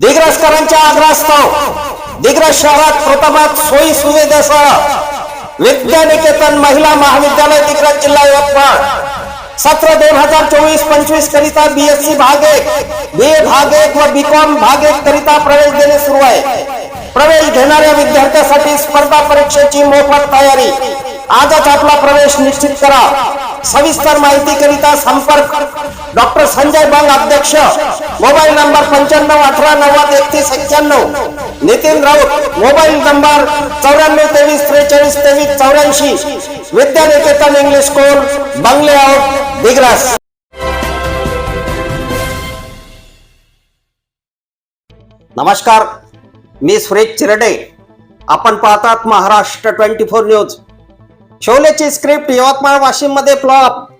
दिग्रसकरांच्या आग्रहास्तव दिग्रस शहरात प्रथमात सोयी सुविधेसह विद्यानिकेतन महिला महाविद्यालय दिग्रस जिल्हा यवतमाळ. सत्र दोन हजार चोवीस पंचवीस करिता बीएससी भाग एक बी ए भाग एक व बी कॉम भाग एक करिता प्रवेश देणे सुरू आहे. प्रवेश घेणाऱ्या विद्यार्थ्यांसाठी स्पर्धा परीक्षेची मोफत तयारी. आजच आपला प्रवेश निश्चित करा. सविस्तर माहिती करिता संपर्क. डॉक्टर संजय बंग अध्यक्ष. मोबाईल नंबर पंच्याण्णव अठरा नव्वद एकतीस एक्क्याण्णव. नितीन राऊत मोबाईल नंबर चौऱ्याण्णव तेवीस त्रेचाळीस तेवीस चौऱ्याऐंशी. विद्यानिकेतन इंग्लिश स्कूल बंगले आउट दिग्रस. नमस्कार. मी सुरेश चिरडे. आपण पाहतात महाराष्ट्र ट्वेंटी फोर न्यूज. शोलेची स्क्रिप्ट यवतमाळ वाशिममध्ये फ्लॉप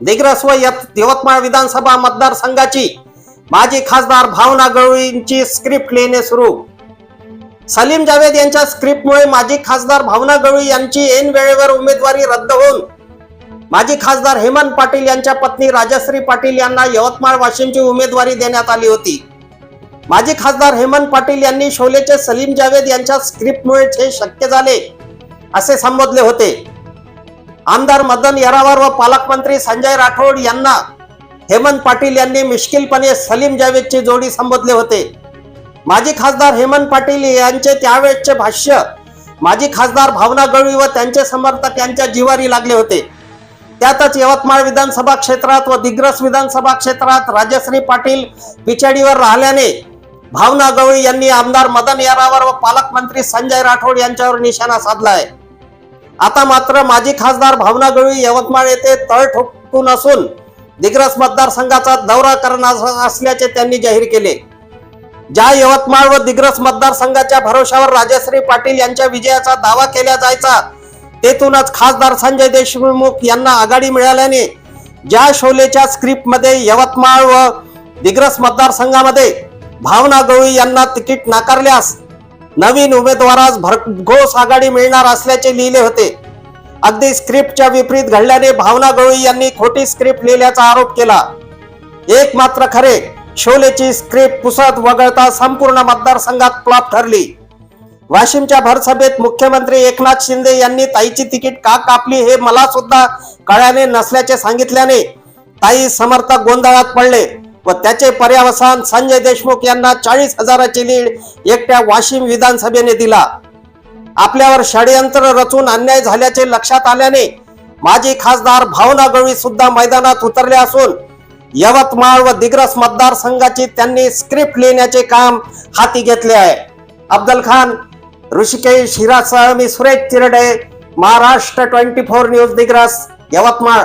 दिग्रस व यत- यवतमाळ विधानसभा मतदारसंघाची माजी खासदार भावना गवळींची स्क्रिप्ट लिहिणे सुरू. सलीम जावेद यांच्या स्क्रिप्टमुळे माजी खासदार भावना गवळी यांची ऐन वेळेवर उमेदवारी रद्द होऊन माजी खासदार हेमंत पाटील यांच्या पत्नी राजश्री पाटील यांना यवतमाळ वाशिमची उमेदवारी देण्यात आली होती. माजी खासदार हेमंत पाटील यांनी शोलेचे सलीम जावेद यांच्या स्क्रिप्टमुळे हे शक्य झाले असे संबोधले होते. आमदार मदन येरावार व पालकमंत्री संजय राठोड यांना हेमंत पाटील यांनी मिश्किलपणे सलीम जावेदची जोडी संबोधले होते. माजी खासदार हेमंत पाटील यांचे त्यावेळेचे भाष्य माजी खासदार भावना गवळी व त्यांचे समर्थक यांच्या जिवारी लागले होते. त्यातच यवतमाळ विधानसभा क्षेत्रात व दिग्रस विधानसभा क्षेत्रात राजश्री पाटील पिछाडीवर राहिल्याने भावना गवळी यांनी आमदार मदन यारावर व पालकमंत्री संजय राठोड यांच्यावर निशाणा साधला आहे. आता मात्र माजी खासदार भावना गवळी यवतमाळ येथे तळ ठोकून असून दिग्रस मतदारसंघाचा दौरा करणार असल्याचे त्यांनी जाहीर केले. ज्या यवतमाळ व दिग्रस मतदारसंघाच्या भरोशावर राजश्री पाटील यांच्या विजयाचा दावा केला जायचा तेथूनच खासदार संजय देशमुख यांना आघाडी मिळाल्याने ज्या शोलेच्या स्क्रिप्टमध्ये यवतमाळ व दिग्रस मतदारसंघामध्ये भावना गवळी यांना तिकीट नाकारल्यास नवीन उमेदवारास भरघोस आघाडी मिळणार असल्याचे लिहिले होते. अगदी स्क्रिप्टच्या विपरीत घडल्याने भावना गवळी यांनी खोटी स्क्रिप्ट लिहिल्याचा आरोप केला. एक मात्र खरे शोलेची स्क्रिप्ट पुसत वगळता संपूर्ण मतदारसंघात प्लॉप ठरली. वाशिमच्या भरसभेत मुख्यमंत्री एकनाथ शिंदे यांनी ताईची तिकीट का कापली हे मला सुद्धा कळ्याने नसल्याचे सांगितल्याने ताई समर्थक गोंधळात पडले. व त्याचे पर्यावसान संजय देशमुख यांना चाळीस हजाराची लीड एकट्या वाशिम विधानसभेने दिला. आपल्यावर षडयंत्र रचून अन्याय झाल्याचे लक्षात आल्याने माजी खासदार भावना गवळी सुद्धा मैदानात उतरले असून यवतमाळ व दिग्रस मतदारसंघाची त्यांनी स्क्रिप्ट लिहिण्याचे काम हाती घेतले आहे. अब्दल खान ऋषिकेश हिरासह मी Suresh Chirde Maharashtra twenty four news Digras Yavatmal.